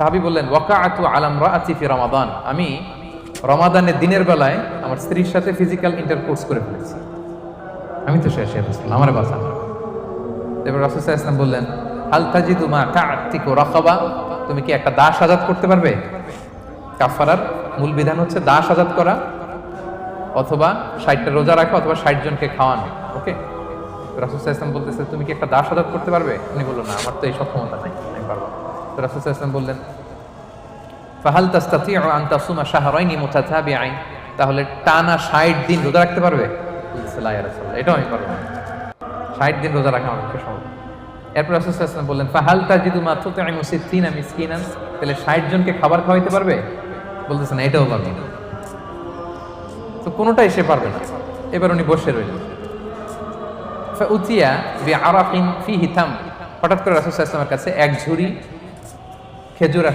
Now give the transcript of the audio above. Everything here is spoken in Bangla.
সাহাবি বললেন, ওয়াকাআতু আলাম রাআতি ফি রমাদান। আমি রমাদানের দিনের বেলায় আমার স্ত্রীর সাথে ফিজিক্যাল ইন্টারকোর্স করে ফেলেছি। আমি তো শেষ হয়েছিল আমার বাসা এবার সাল্লাল্লাহু আলাইহি বললেন, হাল তাজিদু মা কা'তিকু রাকাবা? তুমি কি একটা দাস আজাদ করতে পারবে? কাফারার মূল বিধান হচ্ছে দাস আজাদ করা, অথবা ষাটটা রোজা রাখা, অথবা ষাট জনকে খাওয়ানো, ওকে? রাসুল ইসলাম বলতেছে, তুমি কি একটা দাস আজাদ করতে পারবে? উনি বলল, না, আমার তো এই সক্ষমতা ক্ষমতা নাই। আমি। তো ইসলাম বললেন, ফাহাল তাস্তাতি আন তাসুমা শাহরাইনি মুতাতাবিআইন? তাহলে টানা 60 দিন রোজা রাখতে পারবে? এটাও আমি পারব 60 দিন রোজা রাখা আমার পক্ষে। এরপর ওয়াসাল্লাম বললেন, ফাহাল তাজিদু মা তুতঈমু সিত্তিনা মিসকিনান? তাহলে 60 জনকে খাবার খাওয়াইতে পারবে? বলতেছে, না, এটাও পারব তো কোনোটাই সে পারবে না। এবার উনি বসে রইলেন। উতিয়া বি আরাফিন ফি হিতাম হঠাৎ করে রাসূল সাল্লাল্লাহু কাছে এক ঝুড়ি খেজুর